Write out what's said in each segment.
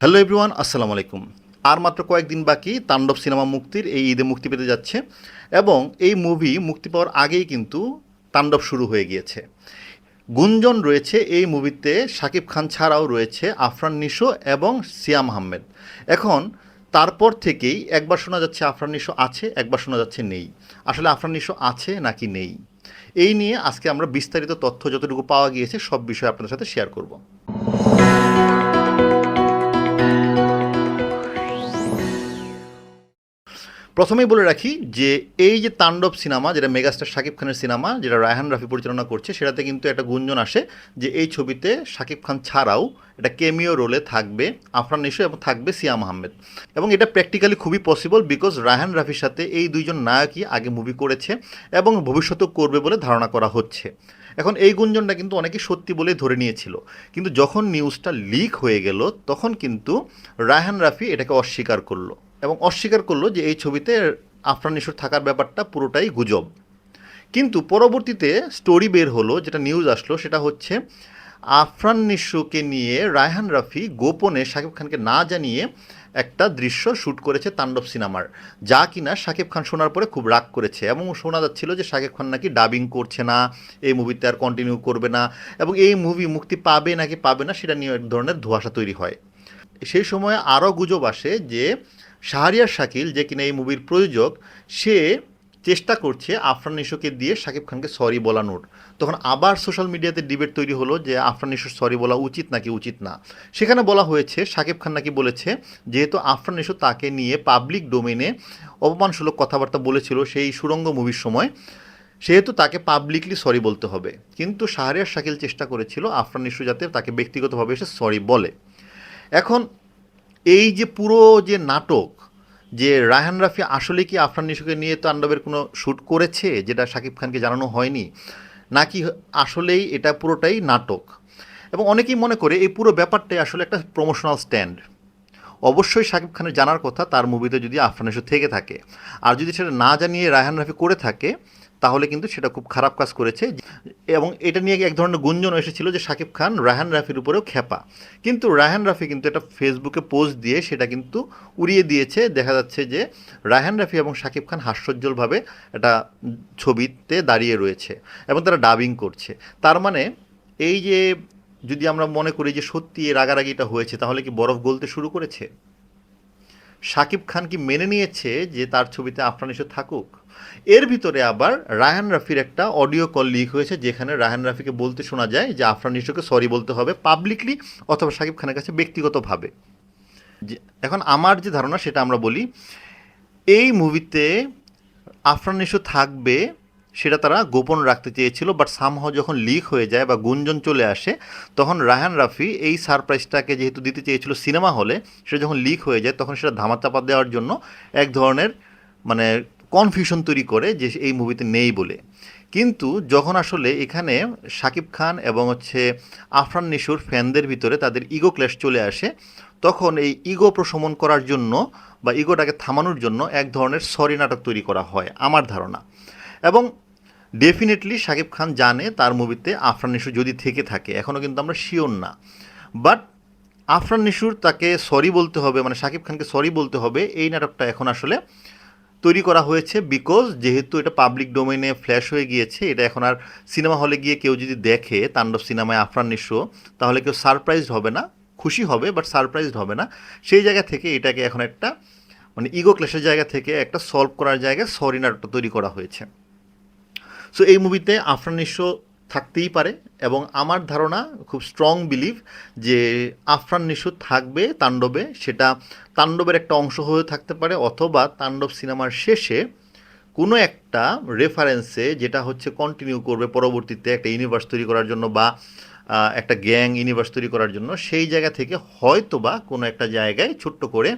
Hello everyone আসসালামু আলাইকুম। আর মাত্র কয়েকদিন বাকি তাণ্ডব সিনেমা মুক্তির, এই ঈদে মুক্তি পেতে যাচ্ছে এবং এই মুভি মুক্তি পাওয়ার আগেই কিন্তু তাণ্ডব শুরু হয়ে গিয়েছে। গুঞ্জন রয়েছে এই মুভিতে শাকিব খান ছাড়াও রয়েছে আফরান নিশো এবং সিয়াম আহমেদ এখন তারপর থেকেই একবার শোনা যাচ্ছে আফরান নিশো আছে, একবার শোনা যাচ্ছে নেই। আসলে আফরান নিশো আছে নাকি নেই? এই নিয়ে আজকে আমরা বিস্তারিত তথ্য যতটুকু পাওয়া গিয়েছে সব বিষয়ে আপনাদের সাথে শেয়ার করব। প্রথমেই বলে রাখি যে এই যে তাণ্ডব সিনেমা, যেটা মেগাস্টার শাকিব খানের সিনেমা, যেটা রায়হান রাফি পরিচালনা করছে, সেটাতে কিন্তু একটা গুঞ্জন আসে যে এই ছবিতে শাকিব খান ছাড়াও এটা কেমিও রোলে থাকবে আফরান নিশো এবং থাকবে সিয়াম আহমেদ এবং এটা প্র্যাকটিক্যালি খুবই পসিবল বিকজ রায়হান রাফির সাথে এই দুইজন নায়কই আগে মুভি করেছে এবং ভবিষ্যতেও করবে বলে ধারণা করা হচ্ছে। এখন এই গুঞ্জনটা কিন্তু অনেকেই সত্যি বলেই ধরে নিয়েছিল। কিন্তু যখন নিউজটা লিক হয়ে গেল, তখন কিন্তু রায়হান রাফি এটাকে অস্বীকার করল। এবং অস্বীকার করল যে এই ছবিতে আফরান নিশোর থাকার ব্যাপারটা পুরোটাই গুজব। কিন্তু পরবর্তীতে স্টোরি বের হলো, যেটা নিউজ আসলো, সেটা হচ্ছে আফরান নিশোকে নিয়ে রায়হান রাফি গোপনে শাকিব খানকে না জানিয়ে একটা দৃশ্য শ্যুট করেছে তাণ্ডব সিনেমার, যা কিনা শাকিব খান শোনার পরে খুব রাগ করেছে এবং শোনা যাচ্ছিল যে শাকিব খান নাকি ডাবিং করছে না, এই মুভিতে আর কন্টিনিউ করবে না এবং এই মুভি মুক্তি পাবে নাকি পাবে না, সেটা নিয়ে এক ধরনের ধোঁয়াশা তৈরি হয়। সেই সময় আরও গুজব আসে যে শাহরিয়ার শাকিল, যে কিনা এই মুভির প্রযোজক, সে চেষ্টা করছে আফরান নিশোকে দিয়ে শাকিব খানকে সরি বলানোর। তখন আবার সোশ্যাল মিডিয়াতে ডিবেট তৈরি হলো যে আফরান নিশোর সরি বলা উচিত নাকি উচিত না। সেখানে বলা হয়েছে, শাকিব খান নাকি বলেছে, যেহেতু আফরান নিশো তাকে নিয়ে পাবলিক ডোমেনে অপমানসূলক কথাবার্তা বলেছিল সেই সুরঙ্গ মুভির সময়, সেহেতু তাকে পাবলিকলি সরি বলতে হবে। কিন্তু শাহরিয়ার শাকিল চেষ্টা করেছিল আফরান নিশো যাতে তাকে ব্যক্তিগতভাবে এসে সরি বলে। এখন এই যে পুরো যে নাটক, যে রায়হান রাফি আসলে কি আফরান নিশোকে নিয়ে তাণ্ডবের কোনো শ্যুট করেছে, যেটা শাকিব খানকে জানানো হয়নি, নাকি আসলেই এটা পুরোটাই নাটক? এবং অনেকেই মনে করে এই পুরো ব্যাপারটাই আসলে একটা প্রমোশনাল স্ট্যান্ড অবশ্যই শাকিব খানের জানার কথা, তার মুভিতে যদি আফরান নিশো থেকে থাকে। আর যদি সেটা না জানিয়ে রায়হান রাফি করে থাকে তাহলে কিন্তু সেটা খুব খারাপ কাজ করেছে। এবং এটা নিয়ে এক ধরনের গুঞ্জন এসেছিল যে শাকিব খান, রায়হান রাফির উপরেও খেপা কিন্তু রায়হান রাফি কিন্তু এটা ফেসবুকে পোস্ট দিয়ে সেটা কিন্তু উড়িয়ে দিয়েছে। দেখা যাচ্ছে যে রায়হান রাফি এবং শাকিব খান হাস্যোজ্জ্বলভাবে একটা ছবিতে দাঁড়িয়ে রয়েছে এবং তারা ডাবিং করছে। তার মানে এই যে যদি আমরা মনে করি যে সত্যি রাগারাগিটা হয়েছে, তাহলে কি বরফ গলতে শুরু করেছে? শাকিব খান কি মেনে নিয়েছে যে তার ছবিতে আফরান থাকুক? এর ভিতরে আবার রায়হান রাফির একটা অডিও কল লিক হয়েছে, যেখানে রায়হান রাফিকে বলতে শোনা যায় যে আফরান নিশোকে সরি বলতে হবে পাবলিকলি অথবা শাকিব খানের কাছে ব্যক্তিগতভাবে। যে এখন আমার যে ধারণা সেটা আমরা বলি, এই মুভিতে আফরান নিশো থাকবে সেটা তারা গোপন রাখতে চেয়েছিল বাট সামহ যখন লিক হয়ে যায় বা গুঞ্জন চলে আসে, তখন রায়হান রাফি এই সারপ্রাইজটাকে যেহেতু দিতে চেয়েছিল সিনেমা হলে, সেটা যখন লিক হয়ে যায় তখন সেটা ধামাচাপা দেওয়ার জন্য এক ধরনের মানে কনফিউশন তৈরি করে যে এই মুভিতে নেই বলে। কিন্তু যখন আসলে এখানে শাকিব খান এবং হচ্ছে আফরান নিশুর ফ্যানদের ভিতরে তাদের ইগো ক্ল্যাশ চলে আসে, তখন এই ইগো প্রশমন করার জন্য বা ইগোটাকে থামানোর জন্য এক ধরনের সরি নাটক তৈরি করা হয়, আমার ধারণা। এবং ডেফিনেটলি শাকিব খান জানে তার মুভিতে আফরান নিশু যদি থেকে থাকে এখনও কিন্তু আমরা শিওর না। বাট আফরান নিশুর তাকে সরি বলতে হবে মানে শাকিব খানকে সরি বলতে হবে, এই নাটকটা এখন আসলে তৈরি করা হয়েছে বিকজ যেহেতু এটা পাবলিক ডোমেনে ফ্ল্যাশ হয়ে গিয়েছে, এটা এখন আর সিনেমা হলে গিয়ে কেউ যদি দেখে তাণ্ডব সিনেমায় আফরান নিশো তাহলে কেউ সারপ্রাইজড হবে না, খুশি হবে বাট সারপ্রাইজড হবে না। সেই জায়গা থেকে এটাকে এখন একটা মানে ইগো ক্লেশের জায়গা থেকে একটা সলভ করার জায়গায় সরি তৈরি করা হয়েছে। সো এই মুভিতে আফরান নিশো থাকতেই পারে এবং আমার ধারণা, খুব স্ট্রং বিলিভ যে আফরান নিশু থাকবে তাণ্ডবে, সেটা তাণ্ডবের একটা অংশ হয়ে থাকতে পারে অথবা তাণ্ডব সিনেমার শেষে কোনো একটা রেফারেন্সে যেটা হচ্ছে কন্টিনিউ করবে পরবর্তীতে একটা ইউনিভার্স তৈরি করার জন্য বা একটা গ্যাং ইউনিভার্স তৈরি করার জন্য, সেই জায়গা থেকে হয়তো বা কোনো একটা জায়গায় ছোট্ট করে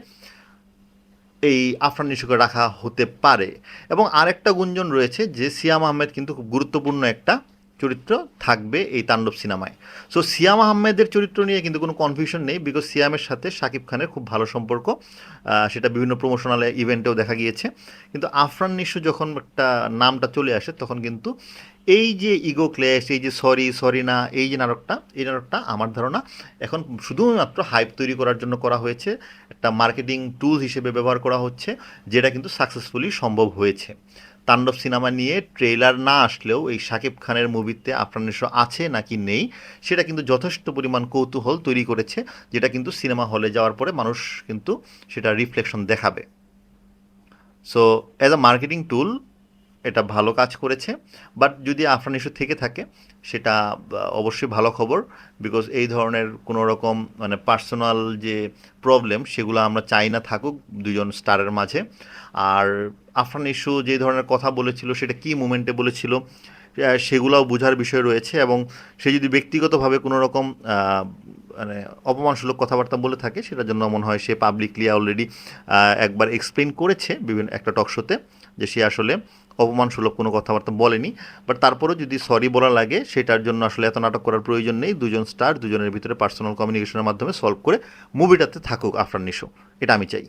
এই আফরান নিশোকে রাখা হতে পারে। এবং আরেকটা গুঞ্জন রয়েছে যে, সিয়াম আহমেদ কিন্তু খুব গুরুত্বপূর্ণ একটা চরিত্র থাকবে এই তাণ্ডব সিনেমায়। সো সিয়াম আহমেদের চরিত্র নিয়ে কিন্তু কোনো কনফিউশন নেই বিকজ সিয়ামের সাথে শাকিব খানের খুব ভালো সম্পর্ক। সেটা বিভিন্ন প্রমোশনাল ইভেন্টেও দেখা গিয়েছে। কিন্তু আফরান নিশো যখন একটা নামটা চলে আসে, তখন কিন্তু এই যে ইগো ক্লেশ এই যে সরি সরি না, এই যে নাটকটা, এই নাটকটা আমার ধারণা এখন শুধুমাত্র হাইপ তৈরি করার জন্য করা হয়েছে। একটা মার্কেটিং টুল হিসেবে ব্যবহার করা হচ্ছে, যেটা কিন্তু সাকসেসফুলি সম্ভব হয়েছে। তাণ্ডব সিনেমা নিয়ে ট্রেলার না আসলেও এই শাকিব খানের মুভিতে আফরান নিশো আছে নাকি নেই, সেটা কিন্তু যথেষ্ট পরিমাণ কৌতূহল তৈরি করেছে, যেটা কিন্তু সিনেমা হলে যাওয়ার পরে মানুষ কিন্তু সেটা রিফ্লেকশন দেখাবে। So as a marketing tool এটা ভালো কাজ করেছে বাট যদি আফরান ইস্যু থেকে থাকে, সেটা অবশ্যই ভালো খবর বিকজ এই ধরনের কোনো রকম মানে পার্সোনাল যে প্রবলেম সেগুলো আমরা চাই না থাকুক দুজন স্টারের মাঝে। আর আফরান ইস্যু যে ধরনের কথা বলেছিল, সেটা কি মুমেন্টে বলেছিল সেগুলোও বোঝার বিষয় রয়েছে এবং সে যদি ব্যক্তিগতভাবে কোনো রকম মানে অপমানসূলক কথাবার্তা বলে থাকে, সেটার জন্য মনে হয় সে পাবলিকলি অলরেডি একবার এক্সপ্লেন করেছে বিভিন্ন একটা টক শোতে যে সে আসলে অপমানসূলক কোনো কথাবার্তা বলেনি। বাট তারপরেও যদি সরি বলা লাগে, সেটার জন্য আসলে এত নাটক করার প্রয়োজন নেই। দুজন স্টার দুজনের ভিতরে পার্সোনাল কমিউনিকেশনের মাধ্যমে সলভ করে মুভিটাতে থাকুক আফরান নিশো। এটা আমি চাই।